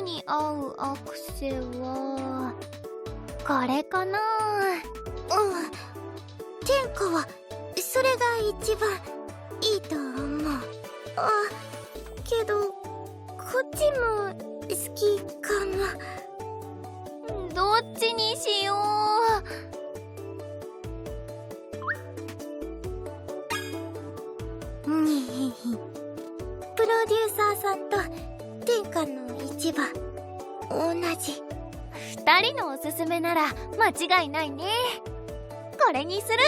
に合うアクセはこれかな？うん天下はそれが一番いいと思う。あけどこっちも好きかな？どっちにしよう。人のおすすめなら間違いないね。これにする。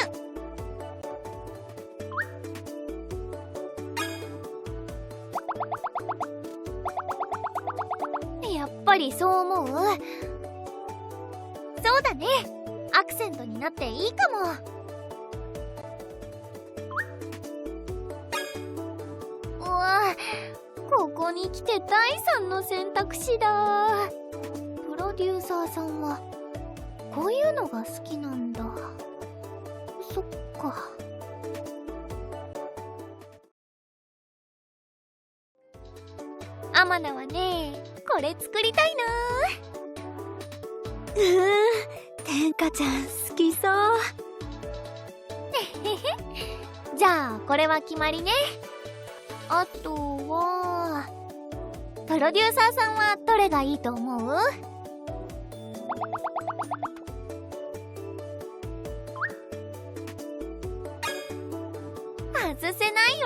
やっぱりそう思う？そうだね。アクセントになっていいかも。わここに来て第三の選択肢だ。デューサーさんはこういうのが好きなんだ。そっか。アマナはねこれ作りたいな。うん天下ちゃん好きそう。じゃあこれは決まりね。あとはプロデューサーさんはどれがいいと思う？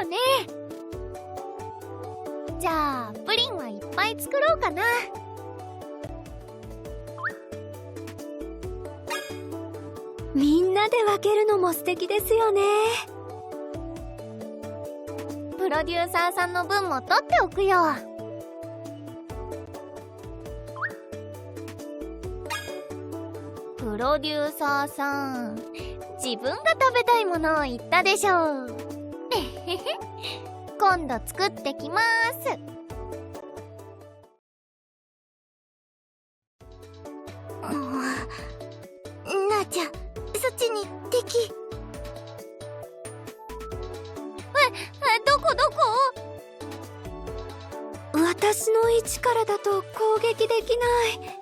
よね。じゃあプリンはいっぱい作ろうかな。みんなで分けるのも素敵ですよね。プロデューサーさんの分も取っておくよ。プロデューサーさん自分が食べたいものを言ったでしょう。今度作ってきます。うんなあちゃんそっちに敵。えどこどこ？私の位置からだと攻撃できない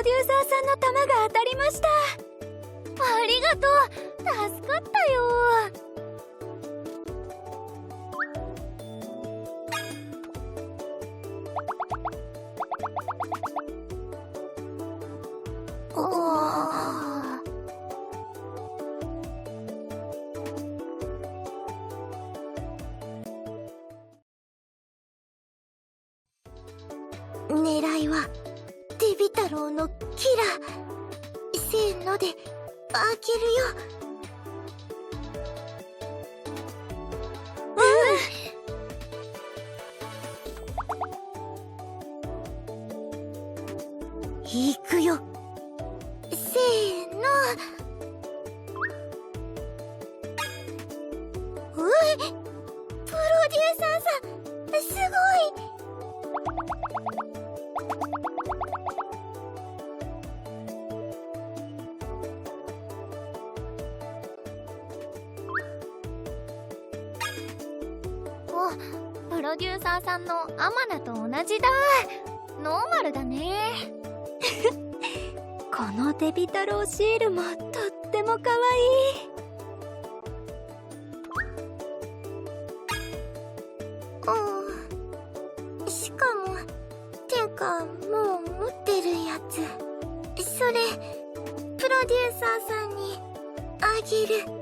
ロデューサーさんの弾が当たりました。ありがとう。助かったよ。狙いはビ太郎のキラせーので開けるよ。うん。行くよ。せーの。プロデューサーさんのアマナと同じだ。ノーマルだね。このデビ太郎シールもとっても可愛いうんしかもてかもう持ってるやつ。それプロデューサーさんにあげる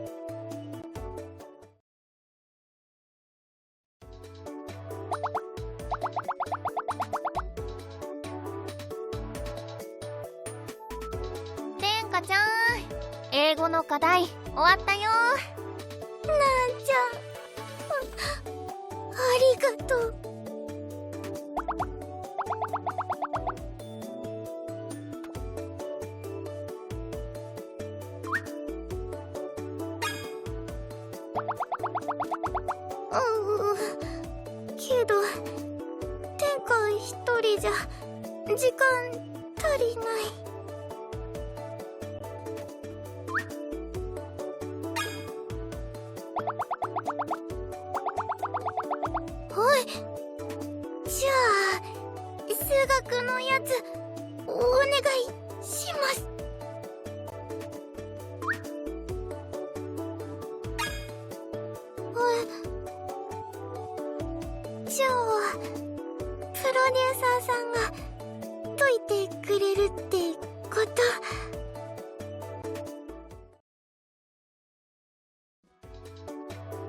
わったよ。なんちゃん。あありがとう。うん。けど天下一人じゃ時間足りないはい。やつお願いします。じゃあプロデューサーさんが解いてくれるってこと。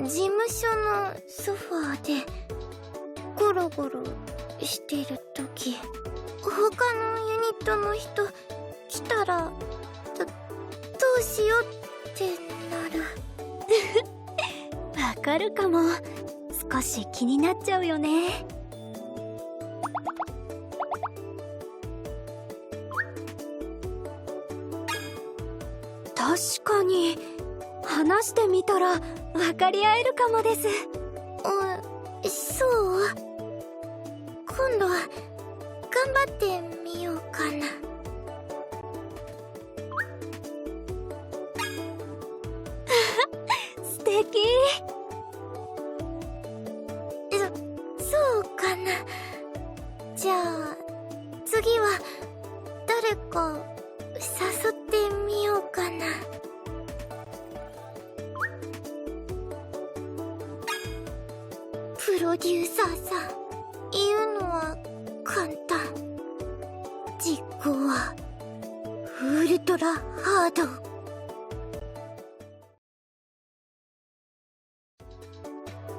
事務所のソファーでゴロゴロしてる時他のユニットの人来たらどどうしようってなる。わかるかも。少し気になっちゃうよね。確かに話してみたら分かり合えるかもです。あそう今度は頑張ってみようかな。素敵。そそうかな。じゃあ次は誰かハード。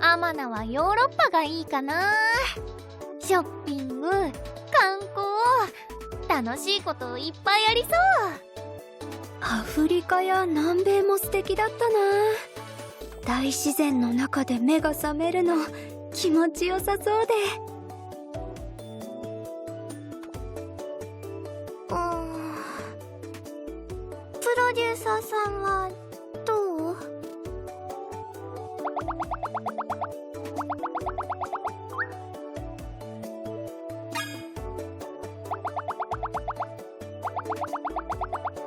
アマナはヨーロッパがいいかな。ショッピング観光楽しいこといっぱいありそう。アフリカや南米も素敵だったな。大自然の中で目が覚めるの気持ちよさそうで。サさんはどう？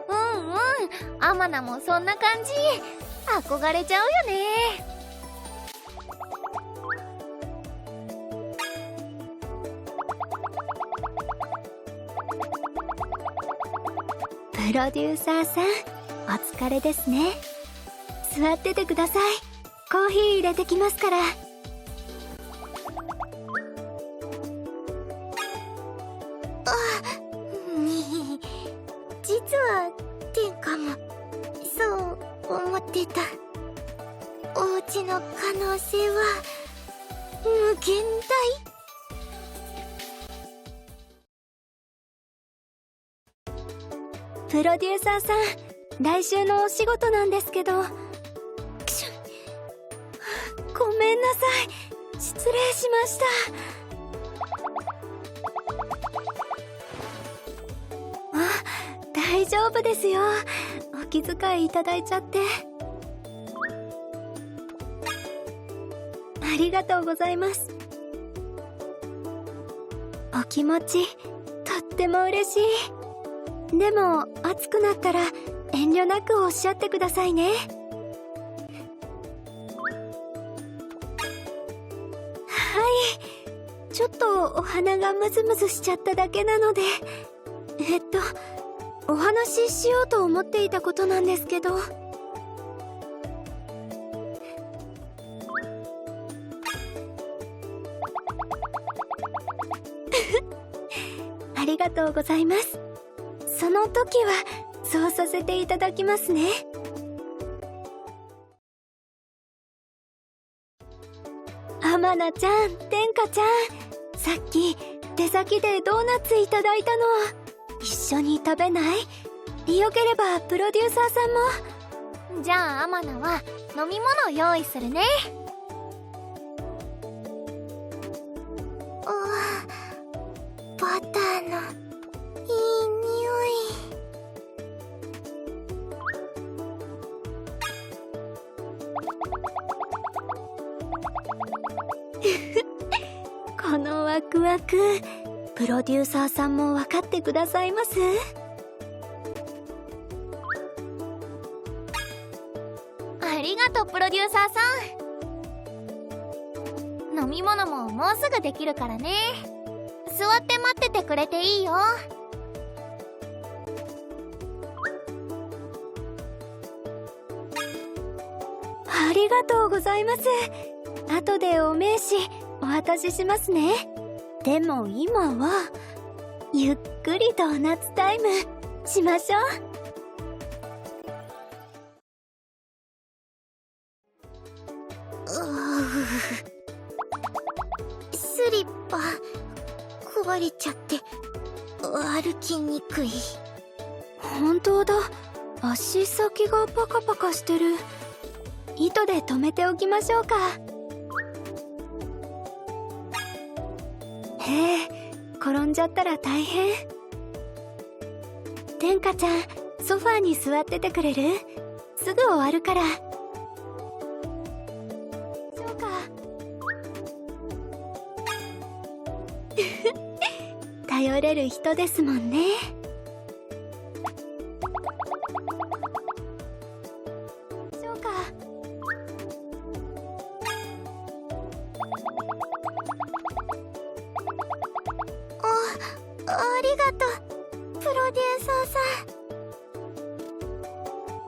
うんうん。アマナもそんな感じ。憧れちゃうよね。プロデューサーさんお疲れですね。座っててください。コーヒー入れてきますから。に 実は天下もそう思ってた。お家の可能性は無限大。プロデューサーさん来週のお仕事なんですけど。くしゅごめんなさい。失礼しました。あ大丈夫ですよ。お気遣いいただいちゃって。ありがとうございます。お気持ちとっても嬉しい。でも暑くなったら遠慮なくおっしゃってくださいね。はい。ちょっとお鼻がムズムズしちゃっただけなので。えっとお話ししようと思っていたことなんですけど。ありがとうございます。その時はそうさせていただきますね。アマナちゃん天下ちゃんさっき出先でドーナツいただいたの。一緒に食べない？よければプロデューサーさんも。じゃあアマナは飲み物用意するね。あバターのクワクプロデューサーさんも分かってくださいますありがとうプロデューサーさん飲み物ももうすぐできるからね座って待っててくれていいよありがとうございます後でお名刺お渡ししますねでも今はゆっくりドーナツタイムしましょう。スリッパ壊れちゃって歩きにくい。本当だ。足先がパカパカしてる。糸で留めておきましょうか。へえ転んじゃったら大変。天下ちゃんソファーに座っててくれる？すぐ終わるから。そうか。頼れる人ですもんね。